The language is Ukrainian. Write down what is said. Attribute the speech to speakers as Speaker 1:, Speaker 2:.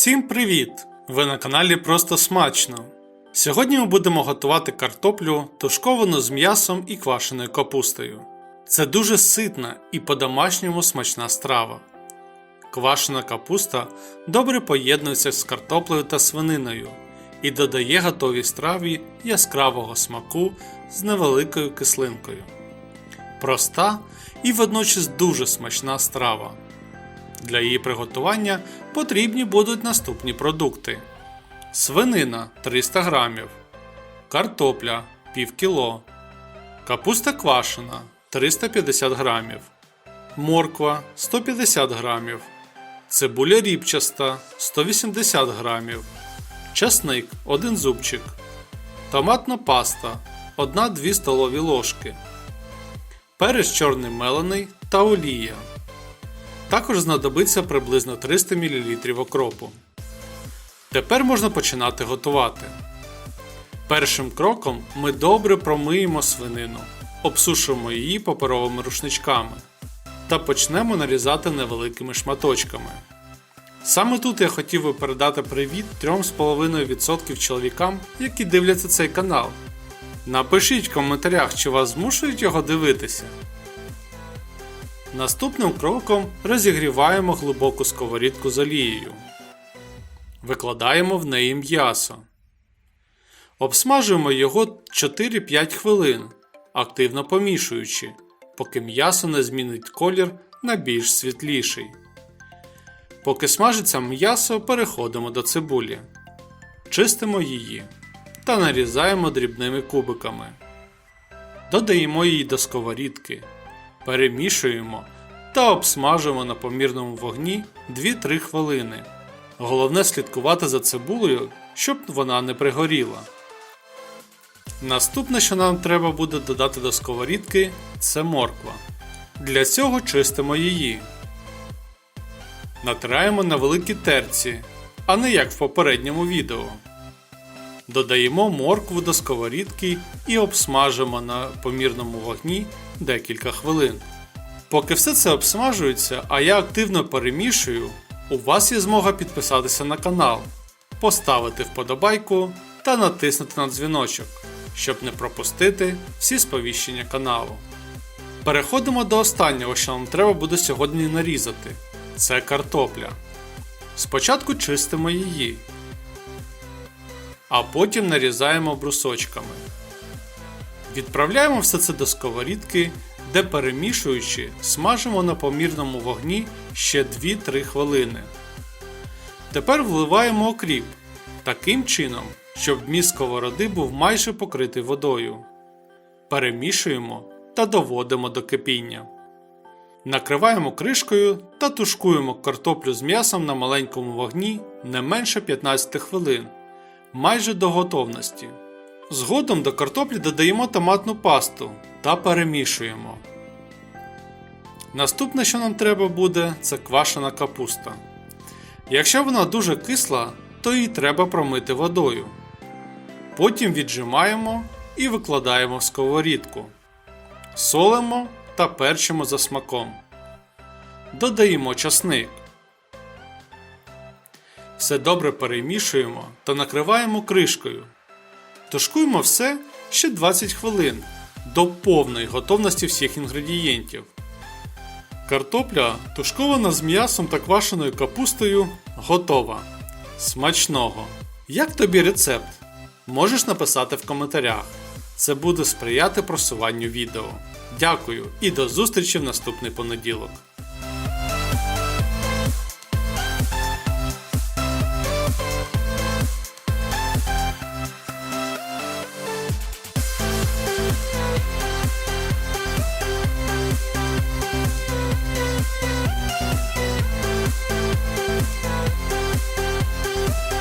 Speaker 1: Всім привіт! Ви на каналі Просто Смачно. Сьогодні ми будемо готувати картоплю, тушковану з м'ясом і квашеною капустою. Це дуже ситна і по-домашньому смачна страва. Квашена капуста добре поєднується з картоплею та свининою і додає готовій страві яскравого смаку з невеликою кислинкою. Проста і водночас дуже смачна страва. Для її приготування потрібні будуть наступні продукти: свинина 300 грамів, картопля пів кіло, капуста квашена 350 грамів, морква 150 грамів, цибуля ріпчаста 180 грамів, часник 1 зубчик, томатна паста 1-2 столові ложки, перець чорний мелений та олія. Також знадобиться приблизно 300 мл окропу. Тепер можна починати готувати. Першим кроком ми добре промиємо свинину, обсушуємо її паперовими рушничками та почнемо нарізати невеликими шматочками. Саме тут я хотів би передати привіт 3,5% чоловікам, які дивляться цей канал. Напишіть в коментарях, чи вас змушують його дивитися. Наступним кроком розігріваємо глибоку сковорідку з олією. Викладаємо в неї м'ясо. Обсмажуємо його 4-5 хвилин, активно помішуючи, поки м'ясо не змінить колір на більш світліший. Поки смажиться м'ясо, переходимо до цибулі. Чистимо її та нарізаємо дрібними кубиками. Додаємо її до сковорідки перемішуємо та обсмажуємо на помірному вогні 2-3 хвилини. Головне слідкувати за цибулею, щоб вона не пригоріла. Наступне, що нам треба буде додати до сковорідки, це морква. Для цього чистимо її. Натираємо на великій терці, а не як в попередньому відео. Додаємо моркву до сковорідки і обсмажимо на помірному вогні декілька хвилин. Поки все це обсмажується, а я активно перемішую, у вас є змога підписатися на канал, поставити вподобайку та натиснути на дзвіночок, щоб не пропустити всі сповіщення каналу. Переходимо до останнього, що нам треба буде сьогодні нарізати це картопля. Спочатку чистимо її, а потім нарізаємо брусочками. Відправляємо все це до сковорідки, де перемішуючи, смажимо на помірному вогні ще 2-3 хвилини. Тепер вливаємо окріп таким чином, щоб дміст сковороди був майже покритий водою. Перемішуємо та доводимо до кипіння. Накриваємо кришкою та тушкуємо картоплю з м'ясом на маленькому вогні не менше 15 хвилин, майже до готовності. Згодом до картоплі додаємо томатну пасту та перемішуємо. Наступне, що нам треба буде, це квашена капуста. Якщо вона дуже кисла, то її треба промити водою. Потім віджимаємо і викладаємо в сковорідку. Солимо та перчимо за смаком. Додаємо часник. Все добре перемішуємо та накриваємо кришкою. Тушкуємо все ще 20 хвилин до повної готовності всіх інгредієнтів. Картопля, тушкована з м'ясом та квашеною капустою, готова. Смачного! Як тобі рецепт? Можеш написати в коментарях. Це буде сприяти просуванню відео. Дякую і до зустрічі в наступний понеділок.